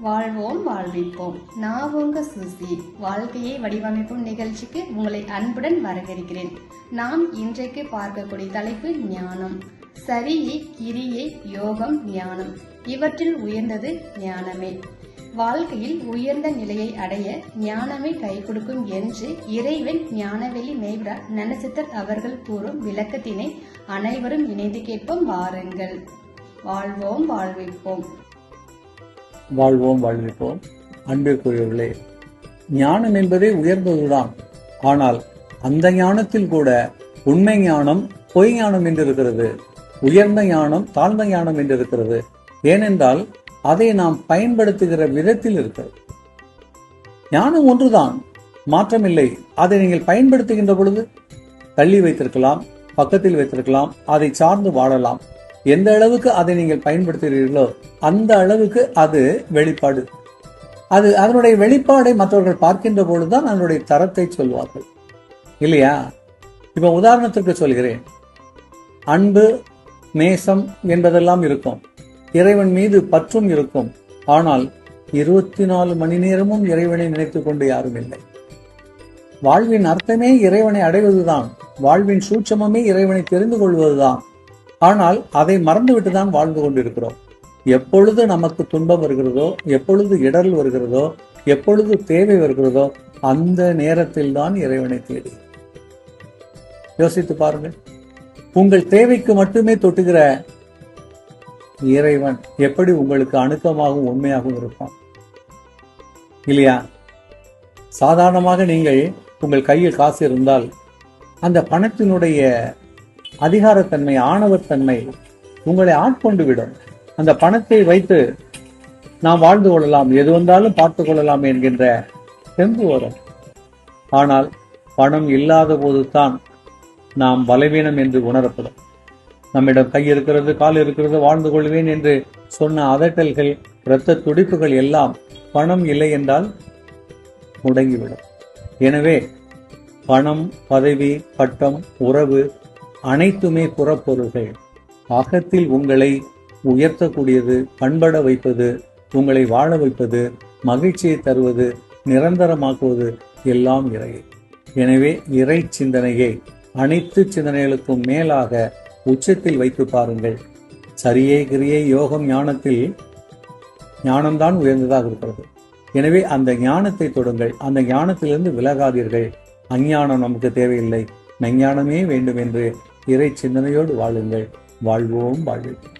வாழ்வோம் வாழ்விப்போம். நான் உங்க சுசி. வாழ்க்கையை வடிவமைப்பும் நிகழ்ச்சிக்கு உங்களை அன்புடன் வரவேற்கிறேன். நாம் இன்றைக்கு பார்க்கக்கூடிய தலைப்பு ஞானம். சரியை கிரியை யோகம் ஞானம். இவற்றில் உயர்ந்தது ஞானமே. வாழ்க்கையில் உயர்ந்த நிலையை அடைய ஞானமே கை கொடுக்கும் என்று இறைவன் ஞானவெளி மேய்வரா நனசித்தர் அவர்கள் கூறும் விளக்கத்தினை அனைவரும் இணைந்து கேட்போம் வாருங்கள். வாழ்வோம் வாழ்விப்போம். வாழ்வோம் வாழ்விப்போம் அன்பிற்குரியவர்களே ஞானம் என்பதே உயர்ந்ததுதான். ஆனால் அந்த ஞானத்தில் கூட உண்மை ஞானம் பொய் ஞானம் என்று இருக்கிறது உயர்ந்த ஞானம் தாழ்ந்த ஞானம் என்று இருக்கிறது ஏனென்றால் அதை நாம் பயன்படுத்துகிற விதத்தில் இருக்கிறது. ஞானம் ஒன்றுதான். மாற்றமில்லை. அதை நீங்கள் பயன்படுத்துகின்ற பொழுது தள்ளி வைத்திருக்கலாம் பக்கத்தில் வைத்திருக்கலாம் அதை சார்ந்து வாழலாம். எந்த அளவுக்கு அதை நீங்கள் பயன்படுத்துகிறீர்களோ அந்த அளவுக்கு அது வெளிப்பாடு. அது அதனுடைய வெளிப்பாடை மற்றவர்கள் பார்க்கின்ற பொழுதுதான் அதனுடைய தரத்தை சொல்வார்கள். இல்லையா? இப்ப உதாரணத்திற்கு சொல்கிறேன். அன்பு நேசம் என்பதெல்லாம் இருக்கும். இறைவன் மீது பற்றும் இருக்கும். ஆனால் இருபத்தி நாலு மணி நேரமும் இறைவனை நினைத்துக் கொண்டு யாரும் இல்லை. வாழ்வின் அர்த்தமே இறைவனை அடைவதுதான். வாழ்வின் சூட்சமமே இறைவனை தெரிந்து கொள்வதுதான். ஆனால் அதை மறந்துவிட்டுதான் வாழ்ந்து கொண்டிருக்கிறோம். எப்பொழுது நமக்கு துன்பம் வருகிறதோ எப்பொழுது இடர் வருகிறதோ எப்பொழுது தேவை வருகிறதோ அந்த நேரத்தில் தான் இறைவனை தேடி. யோசித்து பாருங்கள். உங்கள் தேவைக்கு மட்டுமே தொட்டுகிற இறைவன் எப்படி உங்களுக்கு அணுக்கமாகவும் உண்மையாகவும் இருப்பான்? இல்லையா? சாதாரணமாக நீங்கள் உங்கள் கையில் காசு இருந்தால் அந்த பணத்தினுடைய அதிகாரத்தன்மை ஆணவத்தன்மை உங்களை ஆட்கொண்டு விடும். அந்த பணத்தை வைத்து நாம் வாழ்ந்து கொள்ளலாம். எது வந்தாலும் பார்த்து கொள்ளலாம் என்கின்ற தெம்பு வரும். ஆனால் பணம் இல்லாத போதுதான் நாம் பலவீனம் என்று உணரப்படும். நம்மிடம் கை இருக்கிறது கால் இருக்கிறது வாழ்ந்து கொள்வேன் என்று சொன்ன அதட்டல்கள் இரத்த துடிப்புகள் எல்லாம் பணம் இல்லை என்றால் முடங்கிவிடும். எனவே பணம் பதவி பட்டம் உறவு அனைத்துமே புறப்பொருள்கள். அகத்தில் உங்களை உயர்த்தக்கூடியது பண்பட வைப்பது உங்களை வாழ வைப்பது மகிழ்ச்சியை தருவது நிரந்தரமாக்குவது எல்லாம் இறை. எனவே இறை சிந்தனையை அனைத்து சிந்தனைகளுக்கும் மேலாக உச்சத்தில் வைத்து பாருங்கள். சரியே கிரியை யோகம் ஞானத்தில் ஞானம்தான் உயர்ந்ததாக இருக்கிறது. எனவே அந்த ஞானத்தை தொடுங்கள். அந்த ஞானத்திலிருந்து விலகாதீர்கள். அஞ்ஞானம் நமக்கு தேவையில்லை. மெஞ்ஞானமே வேண்டும் என்று இறை சிந்தனையோடு வாழுங்கள். வாழ்வோம் வாழ்வோம்